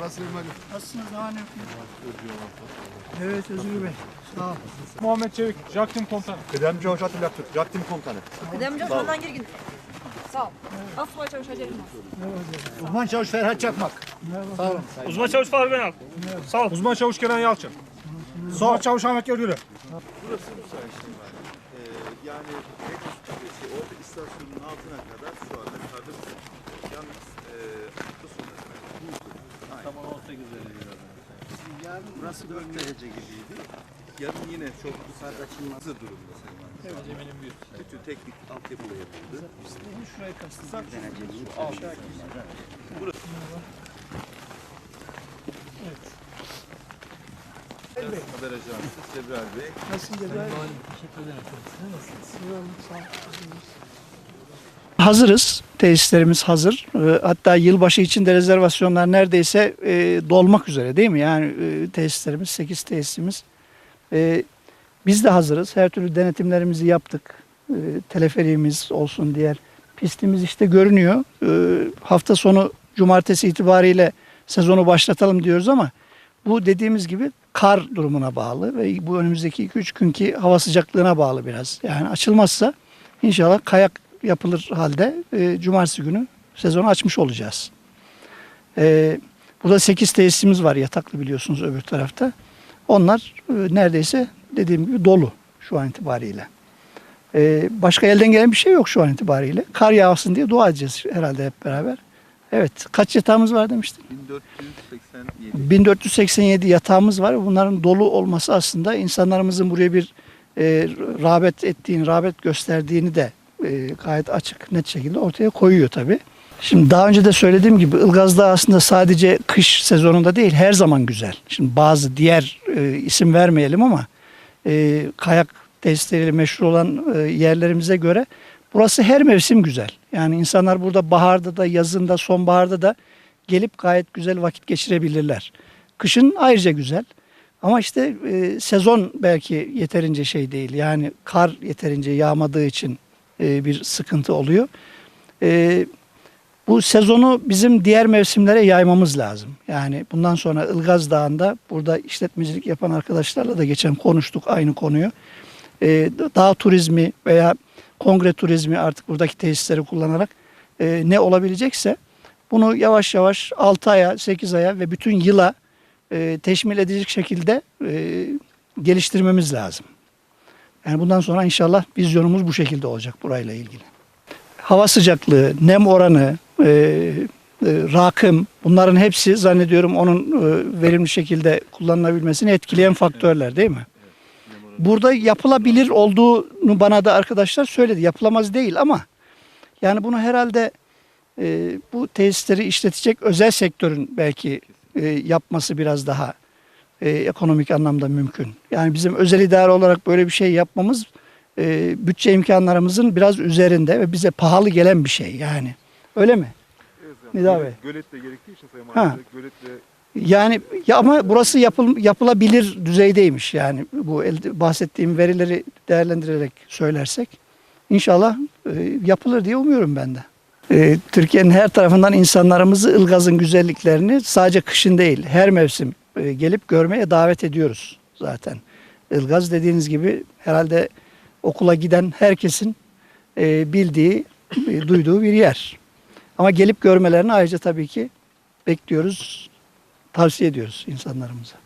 Nasılsınız? Daha ne? Evet Özgür Bey. Sağ ol. Muhammed Çevik, Jaktim Komutanı. Kıdemli Çavuş Atilla Aktürk, Jaktim Komutanı. Kıdemli Osman'dan Girgin. Sağ ol. Asubay Çavuş Hacer Yılmaz. Uzman Çavuş Ferhat Çakmak. Sağ olun. Uzman Çavuş Faruk Önal. Sağ ol. Uzman Çavuş Kenan Yalçın. Sağ ol. Çavuş Ahmet Görgülü. Burası müsait şimdi. Ee, yani Mekus Kulesi orada istasyonun altına kadar şu anda karlı bir Yalnız e, hafta sonu Tamam 18 derece. Yarın burası 4 derece gibiydi. Yarın yine çok yukarıda açılması durumda Sayın Valim. Bütün teknik altyapıla yapıldı. Şuraya kastım. Haber Ajansı Sebral Bey. Nasılsın Cezayir? Hazırız. Tesislerimiz hazır. Ee, Hatta yılbaşı için de rezervasyonlar neredeyse e, dolmak üzere değil mi? Yani e, tesislerimiz, 8 tesisimiz. E, biz de hazırız. Her türlü denetimlerimizi yaptık. Teleferiğimiz olsun diğer pistimiz işte görünüyor. Hafta sonu cumartesi itibariyle sezonu başlatalım diyoruz ama bu dediğimiz gibi kar durumuna bağlı ve bu önümüzdeki 2-3 günkü hava sıcaklığına bağlı biraz. Yani açılmazsa inşallah kayak yapılır halde e, cumartesi günü sezonu açmış olacağız. E, burada 8 tesisimiz var yataklı biliyorsunuz öbür tarafta. Onlar e, neredeyse dediğim gibi dolu şu an itibariyle. E, başka elden gelen bir şey yok şu an itibariyle. Kar yağsın diye dua edeceğiz herhalde hep beraber. Evet. Kaç yatağımız var demiştin? 1487. 1487 yatağımız var. Bunların dolu olması aslında insanlarımızın buraya bir e, rağbet ettiğini, rağbet gösterdiğini de gayet açık, net şekilde ortaya koyuyor tabii. Şimdi daha önce de söylediğim gibi Ilgaz'da aslında sadece kış sezonunda değil her zaman güzel. Şimdi bazı diğer e, isim vermeyelim ama e, kayak tesisleriyle meşhur olan e, yerlerimize göre burası her mevsim güzel. Yani insanlar burada baharda da yazında sonbaharda da gelip gayet güzel vakit geçirebilirler. Kışın ayrıca güzel. Ama işte e, sezon belki yeterince şey değil. Yani kar yeterince yağmadığı için e, bir sıkıntı oluyor. E, bu sezonu bizim diğer mevsimlere yaymamız lazım. Yani bundan sonra Ilgaz Dağı'nda burada işletmecilik yapan arkadaşlarla da geçen konuştuk aynı konuyu. E, dağ turizmi veya kongre turizmi artık buradaki tesisleri kullanarak ne olabilecekse bunu yavaş yavaş 6 aya 8 aya ve bütün yıla teşmil edecek şekilde geliştirmemiz lazım. Yani bundan sonra inşallah vizyonumuz bu şekilde olacak burayla ilgili. Hava sıcaklığı, nem oranı, e, e, rakım bunların hepsi zannediyorum onun e, verimli şekilde kullanılabilmesini etkileyen faktörler değil mi? Burada yapılabilir olduğunu bana da arkadaşlar söyledi. Yapılamaz değil ama yani bunu herhalde e, bu tesisleri işletecek özel sektörün belki e, yapması biraz daha e, ekonomik anlamda mümkün. Yani bizim özel idare olarak böyle bir şey yapmamız e, bütçe imkanlarımızın biraz üzerinde ve bize pahalı gelen bir şey yani. Öyle mi? Nida Bey. Göletle gerektiği için Sayın Ha. Göletle Yani ya ama burası yapıl, yapılabilir düzeydeymiş yani bu elde, bahsettiğim verileri değerlendirerek söylersek inşallah e, yapılır diye umuyorum ben de. E, Türkiye'nin her tarafından insanlarımızı Ilgaz'ın güzelliklerini sadece kışın değil her mevsim e, gelip görmeye davet ediyoruz zaten. Ilgaz dediğiniz gibi herhalde okula giden herkesin e, bildiği, e, duyduğu bir yer. Ama gelip görmelerini ayrıca tabii ki bekliyoruz, tavsiye ediyoruz insanlarımıza.